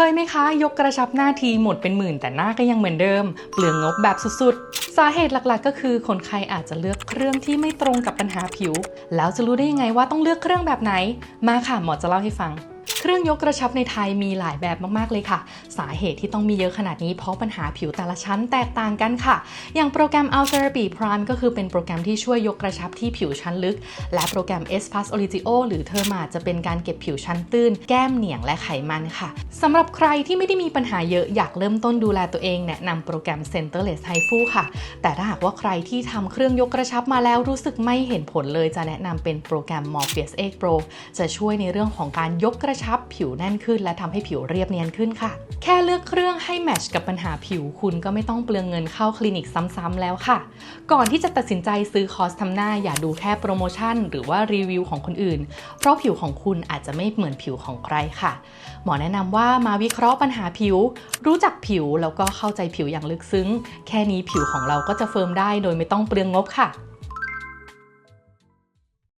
เคยไหมคะ ยกกระชับหน้าทีหมดเป็นหมื่น แต่หน้าก็ยังเหมือนเดิม เปลืองงบแบบสุดๆ สาเหตุหลักๆ ก็คือคนไข้อาจจะเลือกเครื่องที่ไม่ตรงกับปัญหาผิว แล้วจะรู้ได้ยังไงว่าต้องเลือกเครื่องแบบไหน มาค่ะหมอจะเล่าให้ฟังเครื่องยกกระชับในไทยมีหลายแบบมากๆเลยค่ะ สาเหตุที่ต้องมีเยอะขนาดนี้เพราะปัญหาผิวแต่ละชั้นแตกต่างกันค่ะ อย่างโปรแกรม Out Therapy Prime ก็คือเป็นโปรแกรมที่ช่วยยกกระชับที่ผิวชั้นลึก และโปรแกรม S Plus Origio หรือเทอร์มาจะเป็นการเก็บผิวชั้นตื้น แก้มเหนียงและไขมันค่ะสำหรับใครที่ไม่ได้มีปัญหาเยอะอยากเริ่มต้นดูแลตัวเองแนะนำโปรแกรม Centerless HIFU ค่ะ แต่ถ้าหากว่าใครที่ทำเครื่องยกกระชับมาแล้วรู้สึกไม่เห็นผลเลยจะแนะนำเป็นโปรแกรม Morpheus X Pro จะช่วยในเรื่องของการยกกระชับผิวแน่นขึ้น และทำให้ผิวเรียบเนียนขึ้นค่ะ แค่เลือกเครื่องให้แมทช์กับปัญหาผิวคุณก็ไม่ต้องเปลืองเงินเข้าคลินิกซ้ำๆแล้วค่ะ ก่อนที่จะตัดสินใจซื้อคอร์สทำหน้าอย่าดูแค่โปรโมชั่น หรือว่ารีวิวของคนอื่น เพราะผิวของคุณอาจจะไม่เหมือนผิวของใครค่ะ หมอแนะนำว่ามาวิเคราะห์ปัญหาผิว รู้จักผิวแล้วก็เข้าใจผิวอย่างลึกซึ้ง แค่นี้ผิวของเราก็จะเฟิร์มได้โดยไม่ต้องเปลืองงบค่ะ